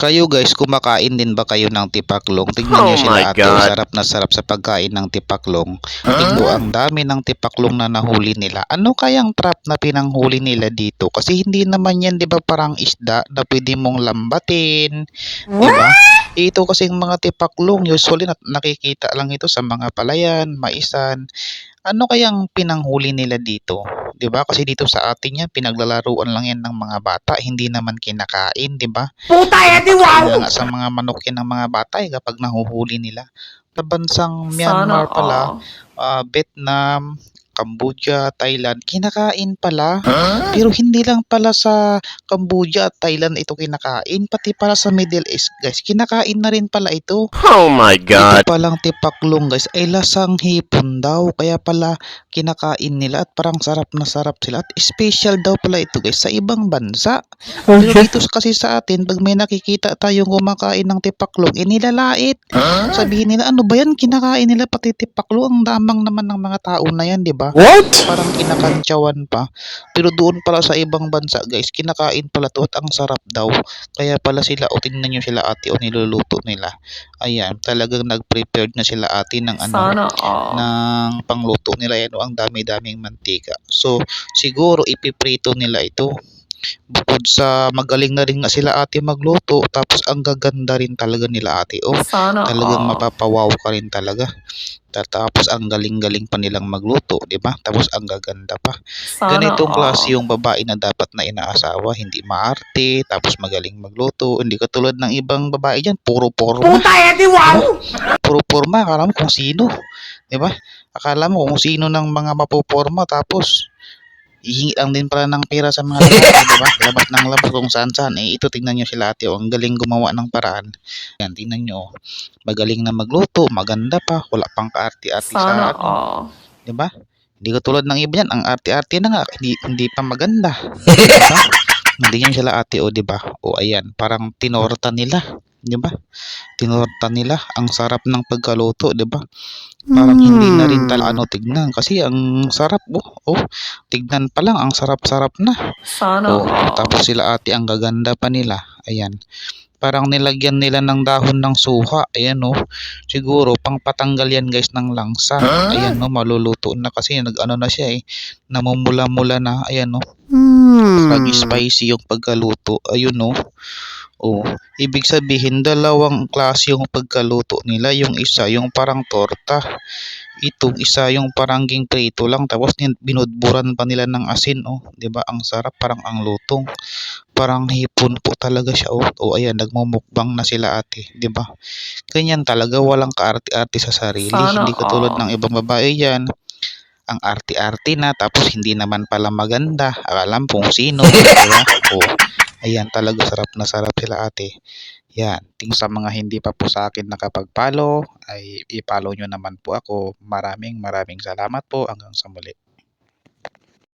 Kayo guys, kumakain din ba kayo ng tipaklong? Tignan Oh niyo sila ate, God. sarap na sarap sa pagkain ng tipaklong. Tingnan ang dami ng tipaklong na nahuli nila. Ano kayang trap na pinanghuli nila dito? Kasi hindi naman yan, di ba, parang isda na pwede mong lambatin. Di ba? Ito kasing mga tipaklong, usually na- nakikita lang ito sa mga palayan, maisan. Ano kayang pinanghuli nila dito? 'Di ba? Kasi dito sa atin yan, pinaglalaruan lang yan ng mga bata, hindi naman kinakain, 'di ba? Puta Eddie, Pinapakain wow! sa mga manok yan ng mga bata eh, kapag nahuhuli nila. Sa bansang Myanmar Sana pala, all. ah, Vietnam, Cambodia, Thailand, kinakain pala. Pero hindi lang pala sa Cambodia at Thailand ito kinakain, pati pala sa Middle East guys, kinakain na rin pala ito. Oh my God. Ito palang tipaklong guys ay lasang hipon daw. Kaya pala kinakain nila at parang sarap na sarap sila. At special daw pala ito guys sa ibang bansa. Pero dito kasi sa atin pag may nakikita tayong kumakain ng tipaklong, eh nilalait. Sabihin nila ano ba yan kinakain nila pati tipaklong. Ang damang naman ng mga tao na yan di ba? What? Parang kinakantsawan pa. Pero doon pala sa ibang bansa guys, kinakain pala to at ang sarap daw. Kaya pala sila, o tingnan nyo sila ate o niluluto nila. Ayan, talagang nag-prepared na sila ate ng ano, Sana all. ng pangluto nila. Yan o, ang dami-daming mantika. So, siguro ipiprito nila ito. Bukod sa magaling na rin nga sila ate magluto, tapos ang gaganda rin talaga nila ate. Oh, Sana talagang all. mapapawaw ka rin talaga. Ta- Tapos ang galing-galing pa nilang magluto, 'di ba? Tapos ang gaganda pa. Sana Ganitong all. klase yung babae na dapat na inaasawa, hindi maarte, tapos magaling magluto. Hindi katulad ng ibang babae diyan, puro porma, Puta Eddie, wow! puro porma, akala mo kung sino, 'di ba? Akala mo kung sino ng mga mapoporma tapos hihingi lang din pala ng pera sa mga lalaki, di ba? Labas ng labas kung saan saan. Eh, ito tingnan nyo sila ate, oh, ang galing gumawa ng paraan. Yan, tingnan nyo, oh. magaling na magluto, maganda pa, wala pang kaarti-arti sa Sana ano, all. di ba? Hindi ko tulad ng iba yan, ang arte-arte na nga, hindi, hindi pa maganda. Di ba? Hindi yan sila ate, o di ba? O ayan, parang tinorta nila, di ba? Tinorta nila, ang sarap ng pagkaluto, di ba? Parang hindi na rin talaga ano tignan kasi ang sarap oh, oh tignan pa lang ang sarap-sarap na. Sana Oh, all. tapos sila ate ang gaganda pa nila. Ayan. Parang nilagyan nila ng dahon ng suha. Ayan oh. Siguro pang patanggal yan guys ng langsa. Ayan oh, maluluto na kasi nag-ano na siya eh. Namumula-mula na. Ayan oh. Lagi spicy yung pagkaluto. Ayun oh. Oh, ibig sabihin dalawang klase yung pagkaluto nila. Yung isa yung parang torta. Itong isa yung parang ging prito lang tapos binudburan pa nila ng asin oh. 'Di ba? Ang sarap parang ang lutong. Parang hipon po talaga siya oh. Oh, ayan nagmumukbang na sila ate, 'di ba? Ganyan talaga walang kaarte-arte sa sarili. Sana Hindi katulad all. ng ibang babae yan. Ang arte-arte na tapos hindi naman pala maganda. Alam kung sino, 'di ba? Ayan, talaga sarap na sarap sila ate. Yan, ting sa mga hindi pa po sa akin nakapag-follow, ay i-follow nyo naman po ako. Maraming maraming salamat po hanggang sa muli.